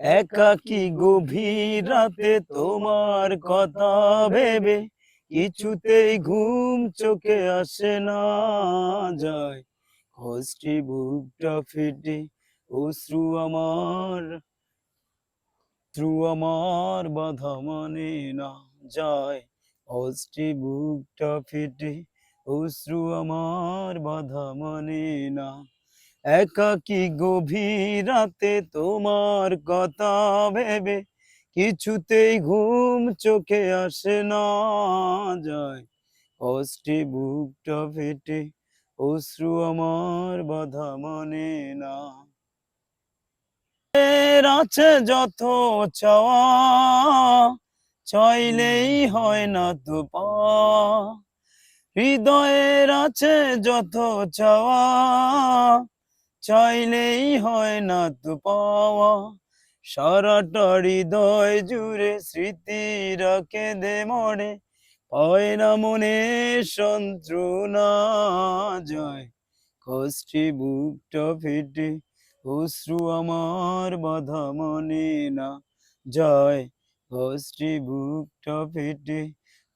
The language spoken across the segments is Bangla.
একাকি গভীর রাতে তোমার কথা ভেবে কিছুতেই ঘুম চোখে আসে না যায়। কষ্টি বুকটা ফেটে, অশ্রু আমার শ্রু আমার বাধা মানে না যায়। কষ্টি বুকটা ফেটে, অশ্রু আমার বাধা মানে না একাকি গভীর রাতে তোমার কথা ভেবে? কিছুতেই ঘুম চোখে আসে না যায়। কষ্টে বুকটা ফেটে, অশ্রু আমার বাধা মানে না। আছে যত চাওয়া, চাইলেই হয় না তো পাওয়া হৃদয়ের আছে যত চাওয়া চাইলেই হয় না তো পাওয়া। সারাটা হৃদয় জুড়ে স্মৃতিরা দে মরে, পায় না মনে সন্ত্রনা যায় কষ্টে বুকটা ফেটে, অশ্রু আমার বাধা মনে না যায় কষ্টে বুকটা ফেটে,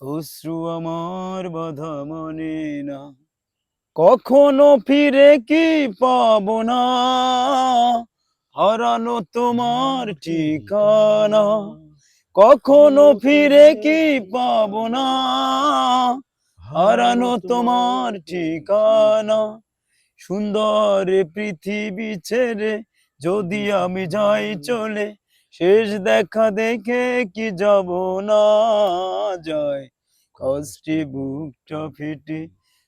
অশ্রু আমার বাধা মনে না কখনো ফিরে কি পাব না? হারানো তোমার ঠিকানা। কখনো ফিরে কি পাব না? হারানো তোমার ঠিকানা। সুন্দর পৃথিবী ছেড়ে যদি আমি যাই চলে, শেষ দেখা দেখে কি যাব না? যায় কষ্টে বুকটা ফেটে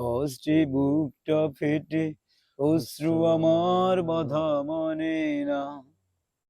কষ্টে বুকটা ফেটে অশ্রু আমার বাধা মনে না।